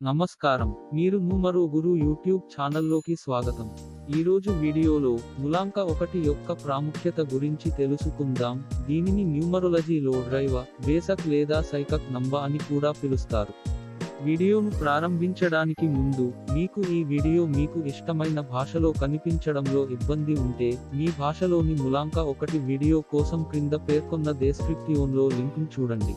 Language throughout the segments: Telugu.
నమస్కారం. మీరు నూమరో గురు యూట్యూబ్ ఛానల్లోకి స్వాగతం. ఈరోజు వీడియోలో ములాంక ఒకటి యొక్క ప్రాముఖ్యత గురించి తెలుసుకుందాం. దీనిని న్యూమరొలజీలో డ్రైవ బేసక్ లేదా సైకక్ నంబ అని కూడా పిలుస్తారు. వీడియోను ప్రారంభించడానికి ముందు మీకు ఈ వీడియో మీకు ఇష్టమైన భాషలో కనిపించడంలో ఇబ్బంది ఉంటే మీ భాషలోని ములాంక ఒకటి వీడియో కోసం క్రింద పేర్కొన్న డెస్క్రిప్టియోన్లో లింక్ చూడండి.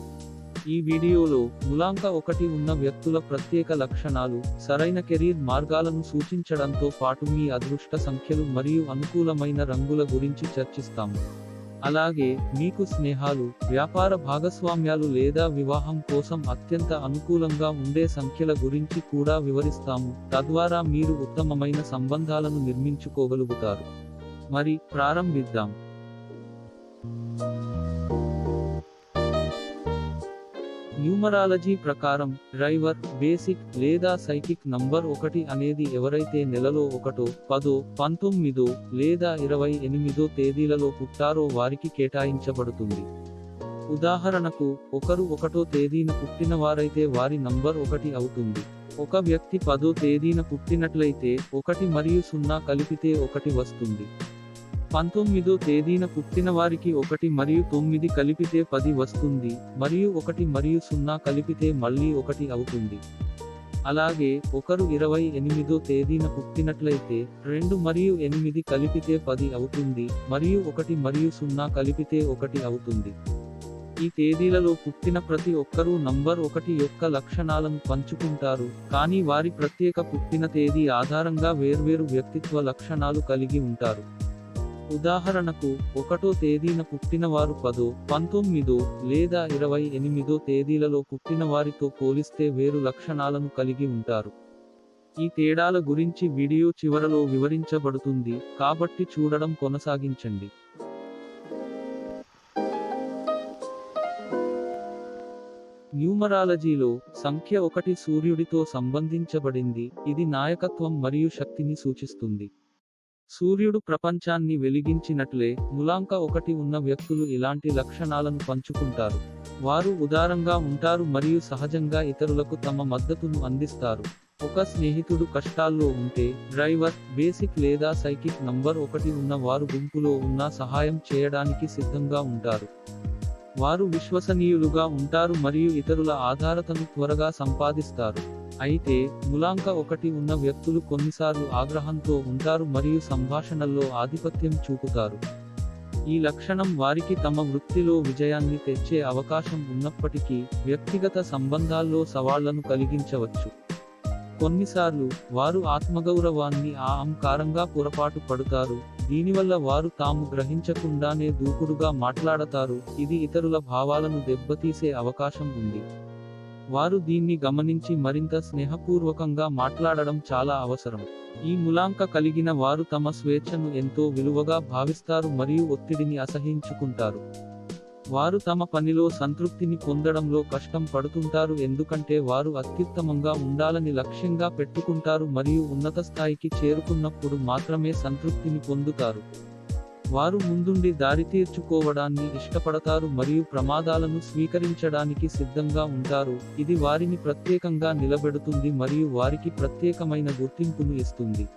ఈ వీడియోలో ములాంక ఒకటి ఉన్న వ్యక్తుల ప్రత్యేక లక్షణాలు సరైన కెరీర్ మార్గాలను సూచించడంతో పాటు మీ అదృష్ట సంఖ్యలు మరియు అనుకూలమైన రంగుల గురించి చర్చిస్తాము అలాగే మీకు స్నేహాలు వ్యాపార భాగస్వామ్యాలు లేదా వివాహం కోసం అత్యంత అనుకూలంగా ఉండే సంఖ్యల గురించి కూడా వివరిస్తాము. తద్వారా మీరు ఉత్తమమైన సంబంధాలను నిర్మించుకోగలుగుతారు. మరి ప్రారంభిద్దాం. న్యూమరాలజీ ప్రకారం డ్రైవర్ బేసిక్ లేదా సైకిక్ నంబర్ ఒకటి అనేది ఎవరైతే నెలలో ఒకటో పదో పంతొమ్మిదో లేదా ఇరవై ఎనిమిదో తేదీలలో పుట్టారో వారికి కేటాయించబడుతుంది. ఉదాహరణకు ఒకరు ఒకటో తేదీన పుట్టినవారైతే వారి నంబర్ ఒకటి అవుతుంది. ఒక వ్యక్తి పదో తేదీన పుట్టినట్లయితే ఒకటి మరియు సున్నా కలిపితే ఒకటి వస్తుంది. పంతొమ్మిదో తేదీన పుట్టిన వారికి ఒకటి మరియు తొమ్మిది కలిపితే పది వస్తుంది మరియు ఒకటి మరియు సున్నా కలిపితే మళ్ళీ ఒకటి అవుతుంది. అలాగే ఒకరు ఇరవై ఎనిమిదో తేదీన పుట్టినట్లయితే రెండు మరియు ఎనిమిది కలిపితే పది అవుతుంది మరియు ఒకటి మరియు సున్నా కలిపితే ఒకటి అవుతుంది. ఈ తేదీలలో పుట్టిన ప్రతి ఒక్కరూ నంబర్ ఒకటి యొక్క లక్షణాలను పంచుకుంటారు కానీ వారి ప్రత్యేక పుట్టిన తేదీ ఆధారంగా వేర్వేరు వ్యక్తిత్వ లక్షణాలు కలిగి ఉంటారు. ఉదాహరణకు ఒకటో తేదీన పుట్టినవారు పదో పంతొమ్మిదో లేదా ఇరవై ఎనిమిదో తేదీలలో పుట్టిన వారితో పోలిస్తే వేరు లక్షణాలను కలిగి ఉంటారు. ఈ తేడాల గురించి వీడియో చివరలో వివరించబడుతుంది కాబట్టి చూడడం కొనసాగించండి. న్యూమరాలజీలో సంఖ్య ఒకటి సూర్యుడితో సంబంధించబడింది ఇది నాయకత్వం మరియు శక్తిని సూచిస్తుంది. సూర్యుడు ప్రపంచాన్ని వెలిగించినట్లే ములాంక ఒకటి ఉన్న వ్యక్తులు ఇలాంటి లక్షణాలను పంచుకుంటారు. వారు ఉదారంగా ఉంటారు మరియు సహజంగా ఇతరులకు తమ మద్దతును అందిస్తారు. ఒక స్నేహితుడు కష్టాల్లో ఉంటే డ్రైవర్ బేసిక్ లేదా సైకిక్ నంబర్ ఒకటి ఉన్న వారు గుంపులో ఉన్న సహాయం చేయడానికి సిద్ధంగా ఉంటారు. వారు విశ్వసనీయులుగా ఉంటారు మరియు ఇతరుల ఆధారతను త్వరగా సంపాదిస్తారు. అయితే ములాంక ఒకటి ఉన్న వ్యక్తులు కొన్నిసార్లు ఆగ్రహంతో ఉంటారు మరియు సంభాషణల్లో ఆధిపత్యం చూపుతారు. ఈ లక్షణం వారికి తమ వృత్తిలో విజయాన్ని తెచ్చే అవకాశం ఉన్నప్పటికీ వ్యక్తిగత సంబంధాల్లో సవాళ్ళను కలిగించవచ్చు. కొన్నిసార్లు వారు ఆత్మగౌరవాన్ని ఆ అంకారంగా పొరపాటు పడుతారు దీనివల్ల వారు తాము గ్రహించకుండానే దూకుడుగా మాట్లాడతారు ఇది ఇతరుల భావాలను దెబ్బతీసే అవకాశం ఉంది. వారు దీన్ని గమనించి మరింత స్నేహపూర్వకంగా మాట్లాడడం చాలా అవసరం. ఈ ములాంక కలిగిన వారు తమ స్వేచ్ఛను ఎంతో విలువగా భావిస్తారు మరియు ఒత్తిడిని అసహించుకుంటారు. వారు తమ పనిలో సంతృప్తిని పొందడంలో కష్టం పడుతుంటారు ఎందుకంటే వారు అత్యుత్తమంగా ఉండాలని లక్ష్యంగా పెట్టుకుంటారు మరియు ఉన్నత స్థాయికి చేరుకున్నప్పుడు మాత్రమే సంతృప్తిని పొందుతారు. వారు ముందుండి దారితీర్చుకోవడాన్ని ఇష్టపడతారు మరియు ప్రమాదాలను స్వీకరించడానికి సిద్ధంగా ఉంటారు. ఇది వారిని ప్రత్యేకంగా నిలబెడుతుంది మరియు వారికి ప్రత్యేకమైన గుర్తింపును ఇస్తుంది.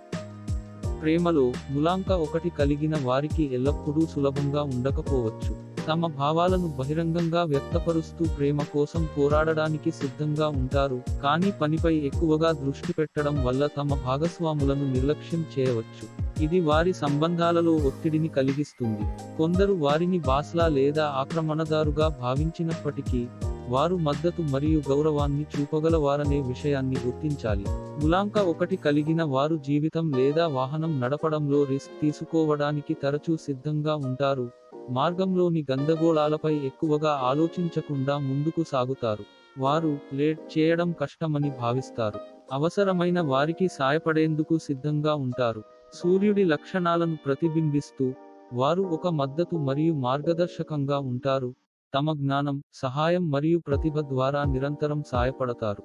ప్రేమలో ములాంక ఒకటి కలిగిన వారికి ఎల్లప్పుడూ సులభంగా ఉండకపోవచ్చు. తమ భావాలను బహిరంగంగా వ్యక్తపరుస్తూ ప్రేమ కోసం పోరాడడానికి సిద్ధంగా ఉంటారు కానీ పనిపై ఎక్కువగా దృష్టి పెట్టడం వల్ల తమ భాగస్వాములను నిర్లక్ష్యం చేయవచ్చు. ఇది వారి సంబంధాలలో ఒత్తిడిని కలిగిస్తుంది. కొందరు వారిని బాస్లా లేదా ఆక్రమణదారుగా భావించినప్పటికీ వారు మద్దతు మరియు గౌరవాన్ని చూపగలవారనే విషయాన్ని గుర్తించాలి. ములాంక ఒకటి కలిగిన వారు జీవితం లేదా వాహనం నడపడంలో రిస్క్ తీసుకోవడానికి తరచూ సిద్ధంగా ఉంటారు. మార్గంలోని గందగోళాలపై ఎక్కువగా ఆలోచించకుండా ముందుకు సాగుతారు. వారు లేట్ చేయడం కష్టమని భావిస్తారు. అవసరమైన వారికి సాయపడేందుకు సిద్ధంగా ఉంటారు. సూర్యుడి లక్షణాలను ప్రతిబింబిస్తూ వారు ఒక మద్దతు మరియు మార్గదర్శకంగా ఉంటారు. తమ జ్ఞానం సహాయం మరియు ప్రతిభ ద్వారా నిరంతరం సాయపడతారు.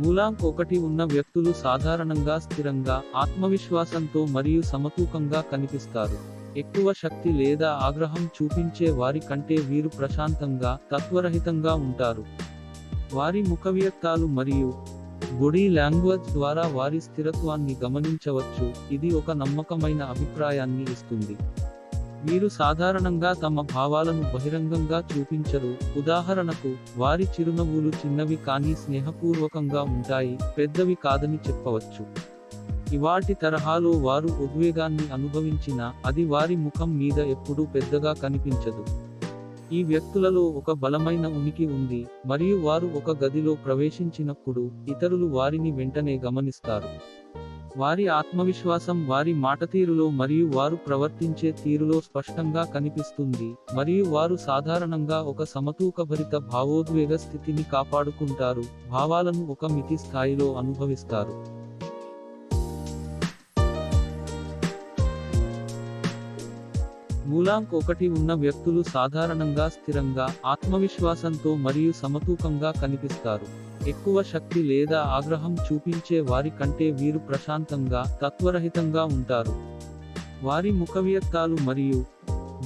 మూలాంక్ ఒకటి ఉన్న వ్యక్తులు సాధారణంగా స్థిరంగా ఆత్మవిశ్వాసంతో మరియు సమతూకంగా కనిపిస్తారు. ఎక్కువ శక్తి లేదా ఆగ్రహం చూపించే వారి కంటే వీరు ప్రశాంతంగా తత్వరహితంగా ఉంటారు. వారి ముఖవ్యక్తాలు మరియు బొడీ లాంగ్వేజ్ ద్వారా వారి స్థిరత్వాన్ని గమనించవచ్చు. ఇది ఒక నమ్మకమైన అభిప్రాయాన్ని ఇస్తుంది. వీరు సాధారణంగా తమ భావాలను బహిరంగంగా చూపించరు. ఉదాహరణకు వారి చిరునవ్వులు చిన్నవి కానీ స్నేహపూర్వకంగా ఉంటాయి పెద్దవి కాదని చెప్పవచ్చు. ఇవాటి తరహాలో వారు ఉద్వేగాన్ని అనుభవించినా అది వారి ముఖం మీద ఎప్పుడూ పెద్దగా కనిపించదు. ఈ వ్యక్తులలో ఒక బలమైన ఉనికి ఉంది మరియు వారు ఒక గదిలో ప్రవేశించినప్పుడు ఇతరులు వారిని వెంటనే గమనిస్తారు. వారి ఆత్మవిశ్వాసం వారి మాటతీరులో మరియు వారు ప్రవర్తించే తీరులో స్పష్టంగా కనిపిస్తుంది మరియు వారు సాధారణంగా ఒక సమతూకభరిత భావోద్వేగ స్థితిని కాపాడుకుంటారు భావాలను ఒక మితి స్థాయిలో అనుభవిస్తారు. మూలాంక్ ఒకటి ఉన్న వ్యక్తులు సాధారణంగా స్థిరంగా ఆత్మవిశ్వాసంతో మరియు సమతూకంగా కనిపిస్తారు. ఎక్కువ శక్తి లేదా ఆగ్రహం చూపించే వారి కంటే వీరు ప్రశాంతంగా తత్వరహితంగా ఉంటారు. వారి ముఖవ్యక్తాలు మరియు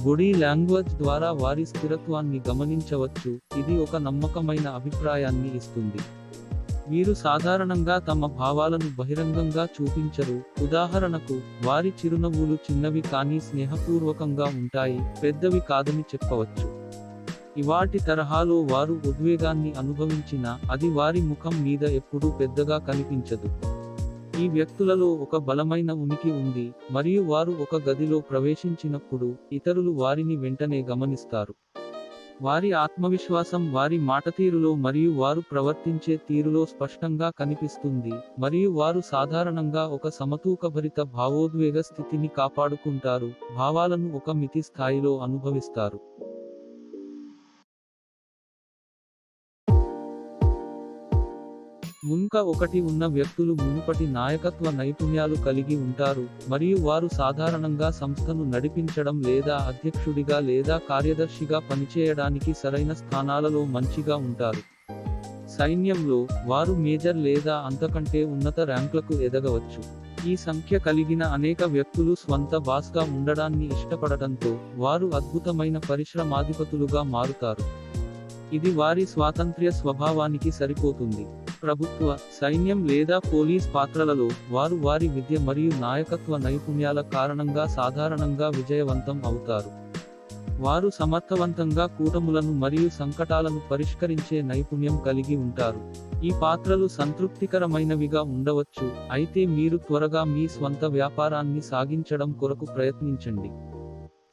బొడీ లాంగ్వేజ్ ద్వారా వారి స్థిరత్వాన్ని గమనించవచ్చు. ఇది ఒక నమ్మకమైన అభిప్రాయాన్ని ఇస్తుంది. వీరు సాధారణంగా తమ భావాలను బహిరంగంగా చూపించరు. ఉదాహరణకు వారి చిరునవ్వులు చిన్నవి కానీ స్నేహపూర్వకంగా ఉంటాయి పెద్దవి కాదని చెప్పవచ్చు. ఇవాటి తరహాలో వారు ఉద్వేగాన్ని అనుభవించినా అది వారి ముఖం మీద ఎప్పుడూ పెద్దగా కనిపించదు. ఈ వ్యక్తులలో ఒక బలమైన ఉనికి ఉంది మరియు వారు ఒక గదిలో ప్రవేశించినప్పుడు ఇతరులు వారిని వెంటనే గమనిస్తారు. వారి ఆత్మవిశ్వాసం వారి మాటతీరులో మరియు వారు ప్రవర్తించే తీరులో స్పష్టంగా కనిపిస్తుంది. మరియు వారు సాధారణంగా ఒక సమతూకభరిత భావోద్వేగ స్థితిని కాపాడుకుంటారు. భావాలను ఒక మితి స్థాయిలో అనుభవిస్తారు. మున్క ఒకటి ఉన్న వ్యక్తులు మునుపటి నాయకత్వ నైపుణ్యాలు కలిగి ఉంటారు మరియు వారు సాధారణంగా సంస్థను నడిపించడం లేదా అధ్యక్షుడిగా లేదా కార్యదర్శిగా పనిచేయడానికి సరైన స్థానాలలో మంచిగా ఉంటారు. సైన్యంలో వారు మేజర్ లేదా అంతకంటే ఉన్నత ర్యాంకులకు ఎదగవచ్చు. ఈ సంఖ్య కలిగిన అనేక వ్యక్తులు స్వంత బాస్గా ఉండడాన్ని ఇష్టపడటంతో వారు అద్భుతమైన పరిశ్రమాధిపతులుగా మారుతారు. ఇది వారి స్వాతంత్ర్య స్వభావానికి సరిపోతుంది. ప్రభుత్వ సైన్యం లేదా పోలీస్ పాత్రలలో వారు వారి విద్య మరియు నాయకత్వ నైపుణ్యాల కారణంగా సాధారణంగా విజయవంతం అవుతారు. వారు సమర్థవంతంగా కూటములను మరియు సంకటాలను పరిష్కరించే నైపుణ్యం కలిగి ఉంటారు. ఈ పాత్రలు సంతృప్తికరమైనవిగా ఉండవచ్చు అయితే మీరు త్వరగా మీ స్వంత వ్యాపారాన్ని సాగించడం కొరకు ప్రయత్నించండి.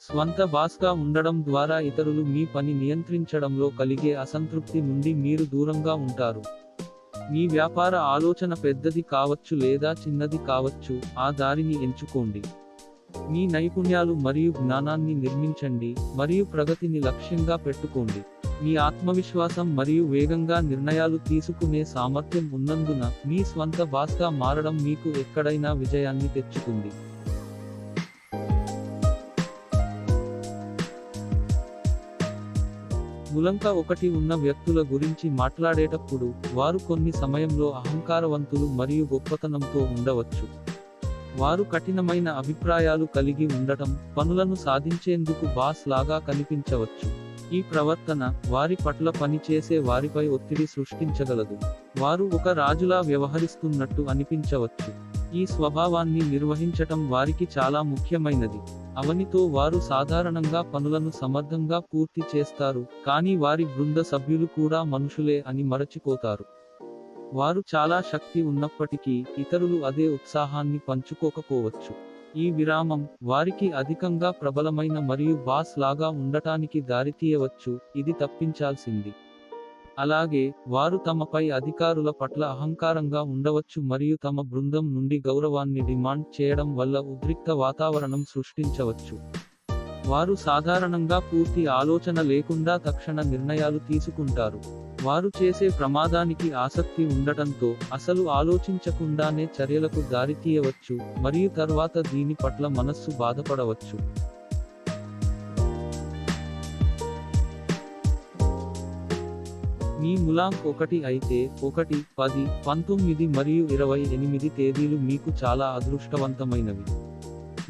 స్వంత బాస్గా ఉండడం ద్వారా ఇతరులు మీ పని నియంత్రించడంలో కలిగే అసంతృప్తి నుండి మీరు దూరంగా ఉంటారు. మీ వ్యాపార ఆలోచన పెద్దది కావచ్చు లేదా చిన్నది కావచ్చు ఆ దారిని ఎంచుకోండి. మీ నైపుణ్యాలు మరియు జ్ఞానాన్ని నిర్మించండి మరియు ప్రగతిని లక్ష్యంగా పెట్టుకోండి. మీ ఆత్మవిశ్వాసం మరియు వేగంగా నిర్ణయాలు తీసుకునే సామర్థ్యం ఉన్నందున మీ స్వంత బాస్గా మారడం మీకు ఎక్కడైనా విజయాన్ని తెచ్చుకుంది. ములంక ఒకటి ఉన్న వ్యక్తుల గురించి మాట్లాడేటప్పుడు వారు కొన్ని సమయంలో అహంకారవంతులు మరియు గొప్పతనంతో ఉండవచ్చు. వారు కఠినమైన అభిప్రాయాలు కలిగి ఉండటం పనులను సాధించేందుకు బాస్ లాగా కనిపించవచ్చు. ఈ ప్రవర్తన వారి పట్ల పనిచేసే వారిపై ఒత్తిడి సృష్టించగలదు. వారు ఒక రాజులా వ్యవహరిస్తున్నట్టు అనిపించవచ్చు. ఈ స్వభావాన్ని నిర్వహించటం వారికి చాలా ముఖ్యమైనది. అవనితో వారు సాధారణంగా పనులను సమర్థంగా పూర్తి చేస్తారు కానీ వారి బృంద సభ్యులు కూడా మనుషులే అని మరచిపోతారు. వారు చాలా శక్తి ఉన్నప్పటికీ ఇతరులు అదే ఉత్సాహాన్ని పంచుకోకపోవచ్చు. ఈ విరామం వారికి అధికంగా ప్రబలమైన మరియు బాస్ లాగా ఉండటానికి దారితీయవచ్చు ఇది తప్పించాల్సింది. అలాగే వారు తమపై అధికారుల పట్ల అహంకారంగా ఉండవచ్చు మరియు తమ బృందం నుండి గౌరవాన్ని డిమాండ్ చేయడం వల్ల ఉద్రిక్త వాతావరణం సృష్టించవచ్చు. వారు సాధారణంగా పూర్తి ఆలోచన లేకుండా తక్షణ నిర్ణయాలు తీసుకుంటారు. వారు చేసే ప్రమాదానికి ఆసక్తి ఉండటంతో అసలు ఆలోచించకుండానే చర్యలకు దారితీయవచ్చు మరియు తర్వాత దీని పట్ల మనస్సు బాధపడవచ్చు. మీ ములాంక్ ఒకటి అయితే ఒకటి పది పంతొమ్మిది మరియు ఇరవై ఎనిమిది తేదీలు మీకు చాలా అదృష్టవంతమైనవి.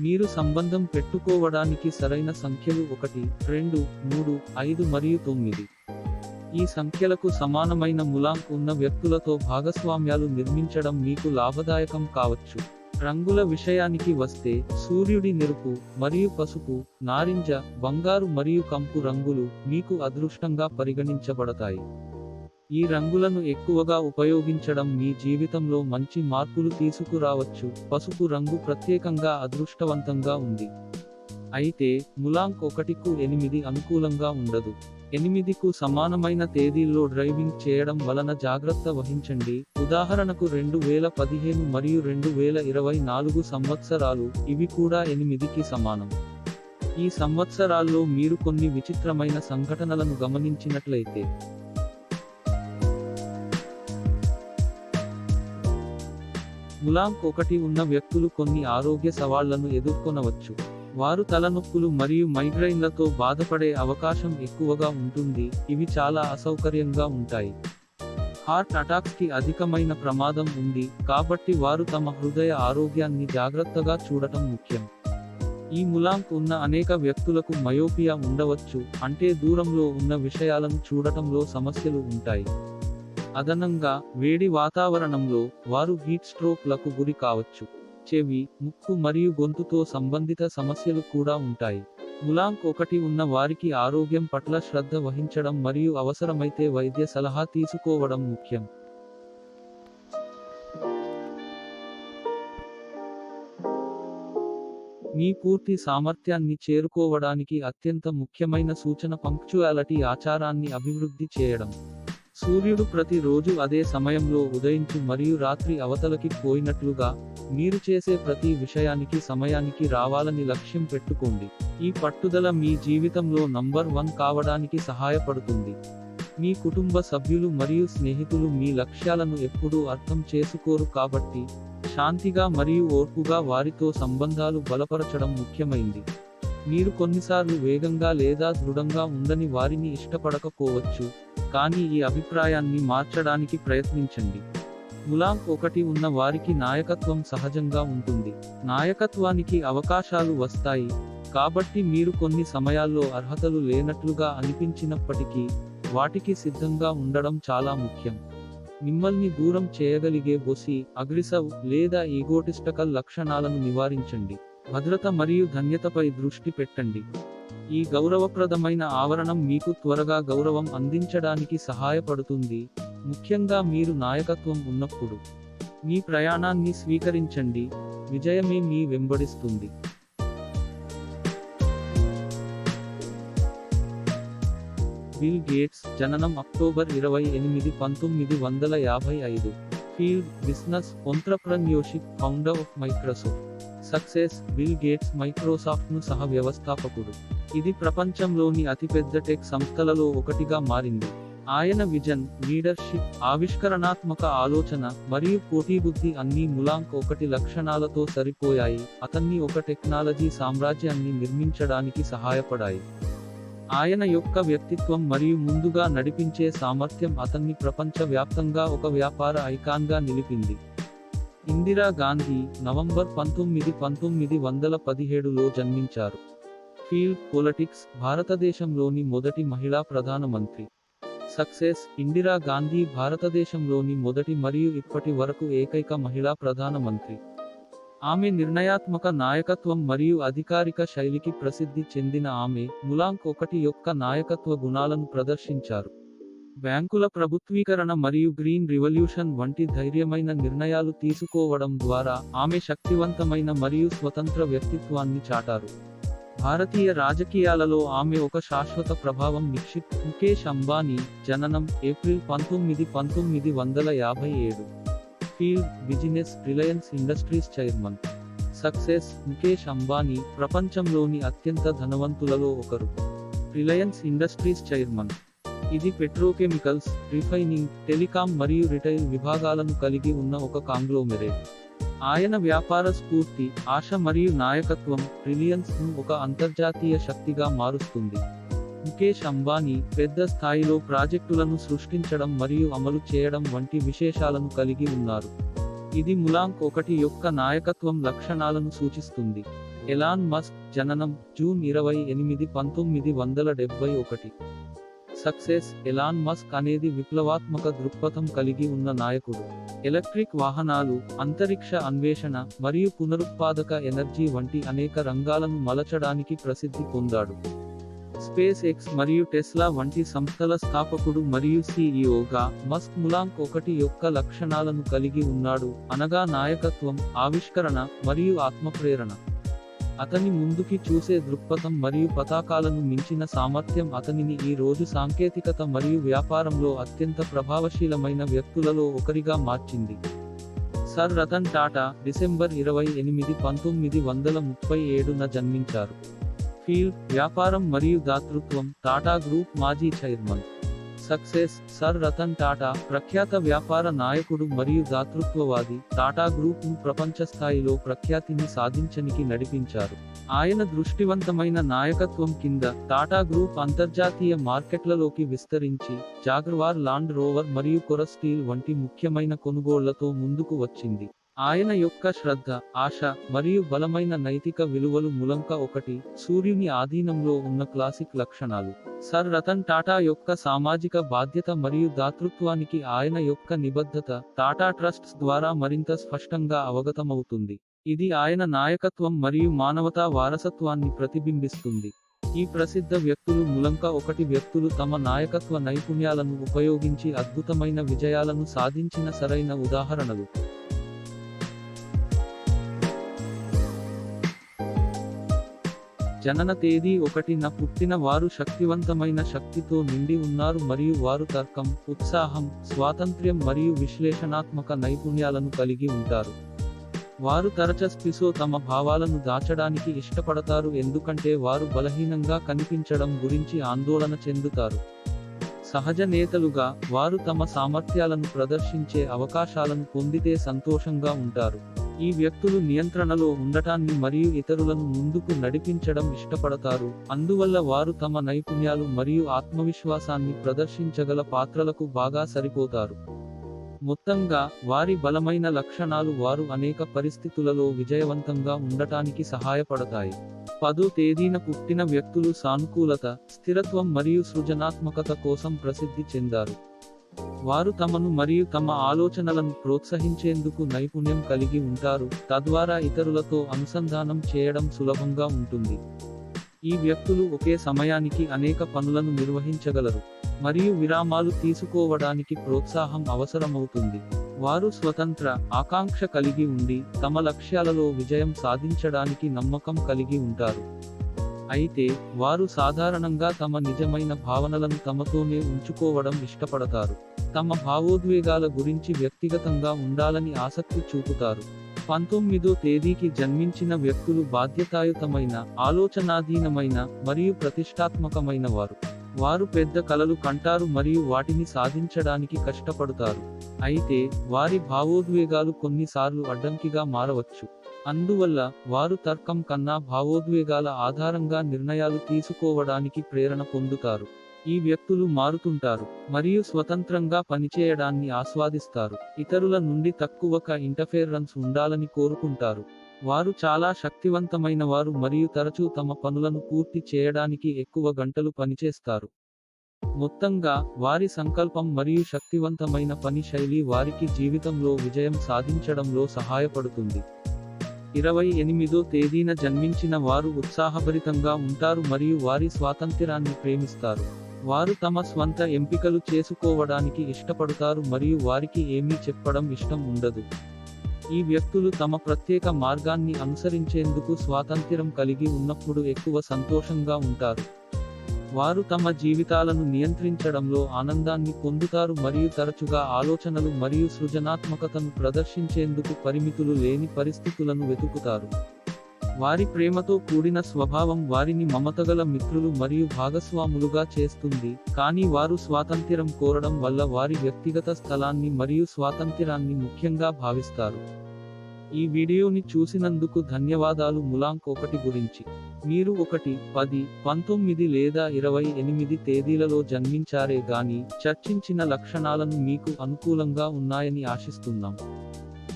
మీరు సంబంధం పెట్టుకోవడానికి సరైన సంఖ్యలు ఒకటి రెండు మూడు ఐదు మరియు తొమ్మిది. ఈ సంఖ్యలకు సమానమైన ములాంక్ ఉన్న వ్యక్తులతో భాగస్వామ్యాలు నిర్మించడం మీకు లాభదాయకం కావచ్చు. రంగుల విషయానికి వస్తే సూర్యుడి నెరుపు మరియు పసుపు నారింజ బంగారు మరియు కంపు రంగులు మీకు అదృష్టంగా పరిగణించబడతాయి. ఈ రంగులను ఎక్కువగా ఉపయోగించడం మీ జీవితంలో మంచి మార్పులు తీసుకురావచ్చు. పసుపు రంగు ప్రత్యేకంగా అదృష్టవంతంగా ఉంది. అయితే ములాంక్ ఒకటికు ఎనిమిది అనుకూలంగా ఉండదు. ఎనిమిదికు సమానమైన తేదీల్లో డ్రైవింగ్ చేయడం వలన జాగ్రత్త వహించండి. ఉదాహరణకు రెండు వేల పదిహేను మరియు రెండు వేల ఇరవై నాలుగు సంవత్సరాలు ఇవి కూడా ఎనిమిదికి సమానం. ఈ సంవత్సరాల్లో మీరు కొన్ని విచిత్రమైన సంఘటనలను గమనించినట్లయితే ములాంక్ ఒకటి ఉన్న వ్యక్తులు కొన్ని ఆరోగ్య సవాళ్ళను ఎదుర్కొనవచ్చు. వారు తలనొప్పులు మరియు మైగ్రైన్లతో బాధపడే అవకాశం ఎక్కువగా ఉంటుంది. ఇవి చాలా అసౌకర్యంగా ఉంటాయి. హార్ట్ అటాక్స్కి అధికమైన ప్రమాదం ఉంది. కాబట్టి వారు తమ హృదయ ఆరోగ్యాన్ని జాగ్రత్తగా చూడటం ముఖ్యం. ఈ ములాంక్ ఉన్న అనేక వ్యక్తులకు మయోపియా ఉండవచ్చు. అంటే దూరంలో ఉన్న విషయాలను చూడటంలో సమస్యలు ఉంటాయి. అదనంగా వేడి వాతావరణంలో వారు హీట్ స్ట్రోక్లకు గురి కావచ్చు. చెవి ముక్కు మరియు గొంతుతో సంబంధిత సమస్యలు కూడా ఉంటాయి. ములాంక్ ఒకటి ఉన్న వారికి ఆరోగ్యం పట్ల శ్రద్ధ వహించడం మరియు అవసరమైతే వైద్య సలహా తీసుకోవడం ముఖ్యం. మీ పూర్తి సామర్థ్యాన్ని చేరుకోవడానికి అత్యంత ముఖ్యమైన సూచన పంక్చువాలిటీ ఆచారాన్ని అభివృద్ధి చేయడం. సూర్యుడు ప్రతి రోజు అదే సమయంలో ఉదయించి మరియు రాత్రి అవతలకి పోయినట్లుగా మీరు చేసే ప్రతి విషయానికి సమయానికి రావాలని లక్ష్యం పెట్టుకోండి. ఈ పట్టుదల మీ జీవితంలో నంబర్ వన్ కావడానికి సహాయపడుతుంది. మీ కుటుంబ సభ్యులు మరియు స్నేహితులు మీ లక్ష్యాలను ఎప్పుడూ అర్థం చేసుకోరు కాబట్టి శాంతిగా మరియు ఓర్పుగా వారితో సంబంధాలు బలపరచడం ముఖ్యమైంది. మీరు కొన్నిసార్లు వేగంగా లేదా దృఢంగా ఉందని వారిని ఇష్టపడకపోవచ్చు. కానీ ఈ అభిప్రాయాన్ని మార్చడానికి ప్రయత్నించండి. ములాంక్ ఒకటి ఉన్న వారికి నాయకత్వం సహజంగా ఉంటుంది. నాయకత్వానికి అవకాశాలు వస్తాయి. కాబట్టి మీరు కొన్ని సమయాల్లో అర్హతలు లేనట్లుగా అనిపించినప్పటికీ వాటికి సిద్ధంగా ఉండడం చాలా ముఖ్యం. మిమ్మల్ని దూరం చేయగలిగే బొసి అగ్రిసవ్ లేదా ఈగోటిస్టకల్ లక్షణాలను నివారించండి. భద్రత మరియు ధన్యతపై దృష్టి పెట్టండి. ఈ గౌరవప్రదమైన ఆవరణం మీకు త్వరగా గౌరవం అందించడానికి సహాయపడుతుంది. ముఖ్యంగా మీరు నాయకత్వం ఉన్నప్పుడు మీ ప్రయాణాన్ని స్వీకరించండి. విజయమే మీ వెంబడిస్తుంది. బిల్ గేట్స్ జననం అక్టోబర్ ఇరవై ఎనిమిది పంతొమ్మిది వందల యాభై ఐదు. Field business entrepreneurship founder of Microsoft. Success Bill Gates మైక్రోసాఫ్ట్ను సహ వ్యవస్థాపకుడు ఇది ప్రపంచంలోని అతిపెద్ద టెక్ సంస్థలలో ఒకటిగా మారింది. ఆయన విజన్ లీడర్షిప్ ఆవిష్కరణాత్మక ఆలోచన మరియు పోటీబుద్ధి అన్నీ ములాంక్ ఒకటి లక్షణాలతో సరిపోయాయి. అతన్ని ఒక టెక్నాలజీ సామ్రాజ్యాన్ని నిర్మించడానికి సహాయపడాయి. ఆయన యొక్క వ్యక్తిత్వం మరియు ముందుగా నడిపించే సామర్థ్యం అతన్ని ప్రపంచవ్యాప్తంగా ఒక వ్యాపార ఐకాన్గా నిలిపింది. ఇందిరా గాంధీ నవంబర్ పంతొమ్మిది పంతొమ్మిది వందల పదిహేడులో జన్మించారు. ఫీల్డ్ పొలిటిక్స్ భారతదేశంలోని మొదటి మహిళా ప్రధానమంత్రి. సక్సెస్ ఇందిరా గాంధీ భారతదేశంలోని మొదటి మరియు ఇప్పటి వరకు ఏకైక మహిళా ప్రధానమంత్రి. ఆమె నిర్ణయాత్మక నాయకత్వం మరియు అధికారిక శైలికి ప్రసిద్ధి చెందిన ఆమె ములాంక్ ఒకటి యొక్క నాయకత్వ గుణాలను ప్రదర్శించారు. బ్యాంకుల ప్రభుత్వీకరణ మరియు గ్రీన్ రివల్యూషన్ వంటి ధైర్యమైన నిర్ణయాలు తీసుకోవడం ద్వారా ఆమె శక్తివంతమైన మరియు స్వతంత్ర వ్యక్తిత్వాన్ని చాటారు. భారతీయ రాజకీయాలలో ఆమె ఒక శాశ్వత ప్రభావం నిక్షిప్. ముఖేష్ అంబానీ జననం ఏప్రిల్ పంతొమ్మిది పంతొమ్మిది వందల యాభై ఏడు. Field business Reliance Industries chairman. Success Mukesh Ambani ప్రపంచంలోని అత్యంత ధనవంతులలో ఒకరు. Reliance Industries chairman. ఇది పెట్రోకెమికల్స్ రిఫైనింగ్ టెలికాం మరియు రిటైల్ విభాగాలను కలిగి ఉన్న ఒక కాంగ్లోమెరేట్. ఆయన వ్యాపార స్ఫూర్తి ఆశ మరియు నాయకత్వం రిలియన్స్ను ఒక అంతర్జాతీయ శక్తిగా మారుస్తుంది. ముఖేష్ అంబానీ పెద్ద స్థాయిలో ప్రాజెక్టులను సృష్టించడం మరియు అమలు చేయడం వంటి విశేషాలను కలిగి ఉన్నారు. ఇది ములాంక్ ఒకటి యొక్క నాయకత్వం లక్షణాలను సూచిస్తుంది. ఎలాన్ మస్క్ జననం జూన్ ఇరవై ఎనిమిది పంతొమ్మిది వందల డెబ్బై ఒకటి. సక్సెస్ ఎలాన్ మస్క్ అనేది విప్లవాత్మక దృక్పథం కలిగి ఉన్న నాయకుడు. ఎలక్ట్రిక్ వాహనాలు అంతరిక్ష అన్వేషణ మరియు పునరుత్పాదక ఎనర్జీ వంటి అనేక రంగాలను మలచడానికి ప్రసిద్ధి పొందాడు. స్పేస్ ఎక్స్ మరియు టెస్లా వంటి సంస్థల స్థాపకుడు మరియు సీఈఓగా మస్క్ ములాంక్ ఒకటి యొక్క లక్షణాలను కలిగి ఉన్నాడు. అనగా నాయకత్వం ఆవిష్కరణ మరియు ఆత్మప్రేరణ. అతని ముందుకి చూసే దృక్పథం మరియు పతాకాలను మించిన సామర్థ్యం అతనిని ఈ రోజు సాంకేతికత మరియు వ్యాపారంలో అత్యంత ప్రభావశీలమైన వ్యక్తులలో ఒకరిగా మార్చింది. సర్ రతన్ టాటా డిసెంబర్ ఇరవై ఎనిమిది పంతొమ్మిది వందల ముప్పై ఏడున జన్మించారు. ఫీల్డ్ వ్యాపారం మరియు దాతృత్వం టాటా గ్రూప్ మాజీ chairman. Success sir Ratan Tata ప్రఖ్యాత వ్యాపార నాయకుడు మరియు దాతృత్వవాది టాటా గ్రూప్ను ప్రపంచ స్థాయిలో ప్రఖ్యాతిని సాధించనికి నడిపించారు. ఆయన దృష్టివంతమైన నాయకత్వం కింద టాటా గ్రూప్ అంతర్జాతీయ మార్కెట్లలోకి విస్తరించి జాగ్రవార్ లాండ్ రోవర్ మరియు కొర స్టీల్ వంటి ముఖ్యమైన కొనుగోళ్ళతో ముందుకు వచ్చింది. ఆయన యొక్క శ్రద్ధ ఆశ మరియు బలమైన నైతిక విలువలు ములంక ఒకటి సూర్యుని ఆధీనంలో ఉన్న క్లాసిక్ లక్షణాలు. సర్ రతన్ టాటా యొక్క సామాజిక బాధ్యత మరియు దాతృత్వానికి ఆయన యొక్క నిబద్ధత టాటా ట్రస్ట్స్ ద్వారా మరింత స్పష్టంగా అవగతమవుతుంది. ఇది ఆయన నాయకత్వం మరియు మానవతా వారసత్వాన్ని ప్రతిబింబిస్తుంది. ఈ ప్రసిద్ధ వ్యక్తులు ములంక ఒకటి వ్యక్తులు తమ నాయకత్వ నైపుణ్యాలను ఉపయోగించి అద్భుతమైన విజయాలను సాధించిన సరైన ఉదాహరణలు. జనన తేదీ ఒకటిన పుట్టిన వారు శక్తివంతమైన శక్తితో నిండి ఉన్నారు మరియు వారు తర్కం ఉత్సాహం స్వాతంత్ర్యం మరియు విశ్లేషణాత్మక నైపుణ్యాలను కలిగి ఉంటారు. వారు తరచస్పిసో తమ భావాలను దాచడానికి ఇష్టపడతారు ఎందుకంటే వారు బలహీనంగా కనిపించడం గురించి ఆందోళన చెందుతారు. సహజ నేతలుగా వారు తమ సామర్థ్యాలను ప్రదర్శించే అవకాశాలను పొందితే సంతోషంగా ఉంటారు. ఈ వ్యక్తులు నియంత్రణలో ఉండటాన్ని మరియు ఇతరులను ముందుకు నడిపించడం ఇష్టపడతారు. అందువల్ల వారు తమ నైపుణ్యాలు మరియు ఆత్మవిశ్వాసాన్ని ప్రదర్శించగల పాత్రలకు బాగా సరిపోతారు. మొత్తంగా వారి బలమైన లక్షణాలు వారు అనేక పరిస్థితులలో విజయవంతంగా ఉండటానికి సహాయపడతాయి. పదో తేదీన పుట్టిన వ్యక్తులు సానుకూలత స్థిరత్వం మరియు సృజనాత్మకత కోసం ప్రసిద్ధి చెందారు. వారు తమను మరియు తమ ఆలోచనలను ప్రోత్సహించేందుకు నైపుణ్యం కలిగి ఉంటారు తద్వారా ఇతరులతో అనుసంధానం చేయడం సులభంగా ఉంటుంది. ఈ వ్యక్తులు ఒకే సమయానికి అనేక పనులను నిర్వహించగలరు మరియు విరామాలు తీసుకోవడానికి ప్రోత్సాహం అవసరమవుతుంది. వారు స్వతంత్ర ఆకాంక్ష కలిగి ఉండి తమ లక్ష్యాలలో విజయం సాధించడానికి నమ్మకం కలిగి ఉంటారు. అయితే వారు సాధారణంగా తమ నిజమైన భావనలను తమతోనే ఉంచుకోవడం ఇష్టపడతారు. తమ భావోద్వేగాల గురించి వ్యక్తిగతంగా ఉండాలని ఆసక్తి చూపుతారు. పంతొమ్మిదో తేదీకి జన్మించిన వ్యక్తులు బాధ్యతాయుతమైన ఆలోచనాధీనమైన మరియు ప్రతిష్టాత్మకమైన వారు వారు పెద్ద కలలు కంటారు మరియు వాటిని సాధించడానికి కష్టపడతారు. అయితే వారి భావోద్వేగాలు కొన్నిసార్లు అడ్డంకిగా మారవచ్చు. అందువల్ల వారు తర్కం కన్నా భావోద్వేగాల ఆధారంగా నిర్ణయాలు తీసుకోవడానికి ప్రేరణ పొందుతారు. ఈ వ్యక్తులు మారుతుంటారు మరియు స్వతంత్రంగా పనిచేయడాన్ని ఆస్వాదిస్తారు. ఇతరుల నుండి తక్కువక ఇంటర్ఫేరెన్స్ ఉండాలని కోరుకుంటారు. వారు చాలా శక్తివంతమైన వారు మరియు తరచూ తమ పనులను పూర్తి చేయడానికి ఎక్కువ గంటలు పనిచేస్తారు. మొత్తంగా వారి సంకల్పం మరియు శక్తివంతమైన పని శైలి వారికి జీవితంలో విజయం సాధించడంలో సహాయపడుతుంది. ఇరవై ఎనిమిదో తేదీన జన్మించిన వారు ఉత్సాహభరితంగా ఉంటారు మరియు వారి స్వాతంత్రాన్ని ప్రేమిస్తారు. వారు తమ స్వంత ఎంపికలు చేసుకోవడానికి ఇష్టపడతారు మరియు వారికి ఏమీ చెప్పడం ఇష్టం ఉండదు. ఈ వ్యక్తులు తమ ప్రత్యేక మార్గాన్ని అనుసరించేందుకు స్వాతంత్ర్యం కలిగి ఉన్నప్పుడు ఎక్కువ సంతోషంగా ఉంటారు. వారు తమ జీవితాలను నియంత్రించడంలో ఆనందాన్ని పొందుతారు మరియు తరచుగా ఆలోచనలు మరియు సృజనాత్మకతను ప్రదర్శించేందుకు పరిమితులు లేని పరిస్థితులను వెతుకుతారు. వారి ప్రేమతో కూడిన స్వభావం వారిని మమతగల మిత్రులు మరియు భాగస్వాములుగా చేస్తుంది కానీ వారు స్వాతంత్ర్యం కోరడం వల్ల వారి వ్యక్తిగత స్థలాన్ని మరియు స్వాతంత్ర్యాన్ని ముఖ్యంగా భావిస్తారు. ఈ వీడియోని చూసినందుకు ధన్యవాదాలు ములాంక్ ఒకటి గురించి. మీరు ఒకటి పది పంతొమ్మిది లేదా ఇరవై ఎనిమిది తేదీలలో జన్మించారే గాని చర్చించిన లక్షణాలను మీకు అనుకూలంగా ఉన్నాయని ఆశిస్తున్నాం.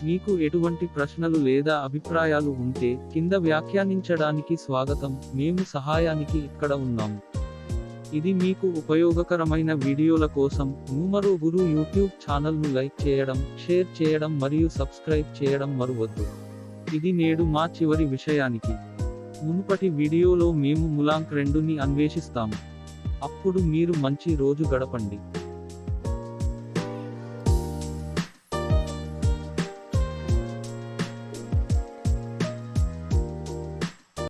మీకు ఎటువంటి ప్రశ్నలు లేదా అభిప్రాయాలు ఉంటే కింద వ్యాఖ్యానించడానికి స్వాగతం మేము సహాయానికి ఇక్కడ ఉన్నాము ఇది మీకు ఉపయోగకరమైన వీడియోల కోసం నూమరు గురు యూట్యూబ్ ఛానల్ను లైక్ చేయడం షేర్ చేయడం మరియు సబ్స్క్రైబ్ చేయడం మరువద్దు. ఇది నేడు మా చివరి విషయానికి. మునుపటి వీడియోలో మేము ములాంక్ రెండుని అన్వేషిస్తాము. అప్పుడు మీరు మంచి రోజు గడపండి.